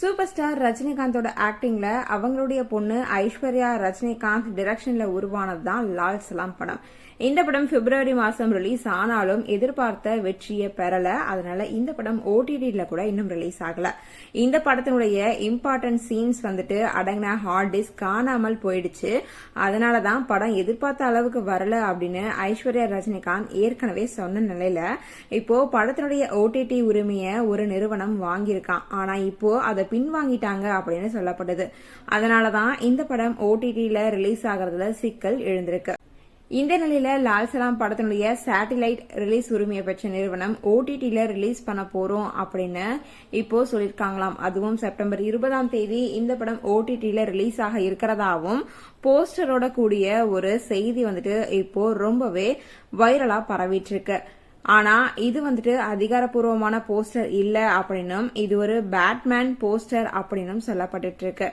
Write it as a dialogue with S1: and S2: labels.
S1: Super star ரஜினிகாந்தோட ஆக்டிங்ல அவங்களுடைய பொண்ணு ஐஸ்வர்யா ரஜினிகாந்த் டிரெக்ஷன்ல உருவானது தான் லால் சலாம் படம். இந்த படம் பிப்ரவரி மாசம் ரிலீஸ் ஆனாலும் எதிர்பார்த்த வெற்றியை பெறல. அதனால இந்த படம் ஓடிடியில கூட இன்னும் ரிலீஸ் ஆகல. இந்த படத்தினுடைய இம்பார்ட்டன்ட் சீன்ஸ் வந்துட்டு அடங்கின ஹார்ட் டிஸ்க் காணாமல் போயிடுச்சு. அதனால தான் படம் எதிர்பார்த்த அளவுக்கு வரல அப்படின்னு ஐஸ்வர்யா ரஜினிகாந்த் ஏற்கனவே சொன்ன நிலையில இப்போ படத்தினுடைய ஓடிடி உரிமையை ஒரு நிறுவனம் வாங்கியிருக்கான். ஆனா இப்போ அதை பின்வாங்கிட்டாங்க அப்படின்னு சொல்லப்படுது. அதனாலதான் இந்த படம் ஓடிடியில ரிலீஸ் ஆகிறதுல சிக்கல் எழுந்திருக்கு. இந்த நிலையில லால் சலாம் படத்தினுடைய சேட்டிலைட் ரிலீஸ் உரிமையை பெற்ற நிறுவனம் ஓடிடியில ரிலீஸ் பண்ண போறோம் அப்படின்னு இப்போ சொல்லியிருக்காங்களாம். அதுவும் செப்டம்பர் இருபதாம் தேதி இந்த படம் ஓடிடியில ரிலீஸ் ஆக இருக்கிறதாவும் போஸ்டரோட கூடிய ஒரு செய்தி வந்துட்டு இப்போ ரொம்பவே வைரலா பரவிட்டு இருக்கு. ஆனா இது வந்துட்டு அதிகாரப்பூர்வமான போஸ்டர் இல்ல அப்படின்னும் இது ஒரு பேட்மேன் போஸ்டர் அப்படின்னும் சொல்லப்பட்டு இருக்கு.